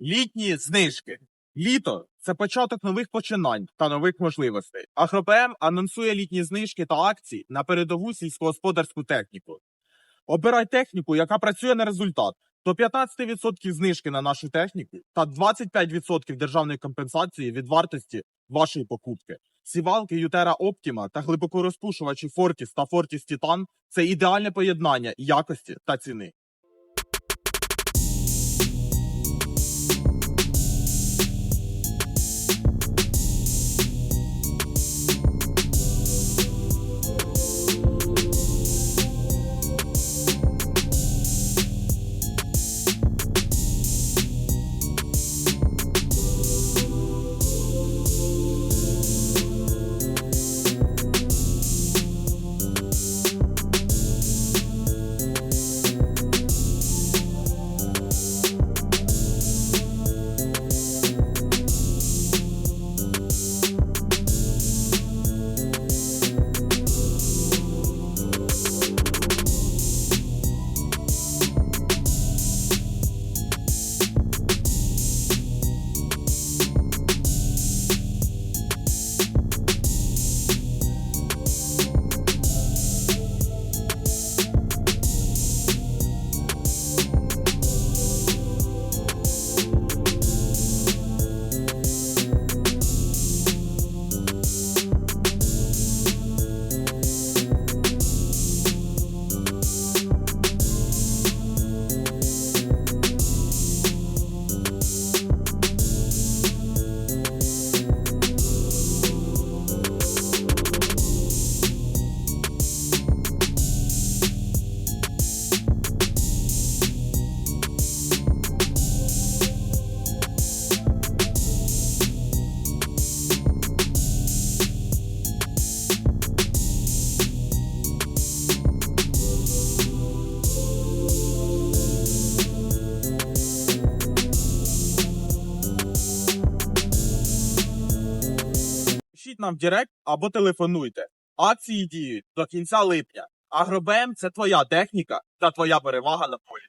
Літні знижки. Літо це початок нових починань та нових можливостей. Агробм анонсує літні знижки та акції на передову сільськогосподарську техніку. Обирай техніку, яка працює на результат. До 15% знижки на нашу техніку та 25% державної компенсації від вартості вашої покупки. Сівалки Ютера Оптіма та глибокорозпушувачі Фортіс та Фортіс Титан – це ідеальне поєднання якості та ціни. Пишіть нам в Директ або телефонуйте. Акції діють до кінця липня. Агробем – це твоя техніка та твоя перевага на полі.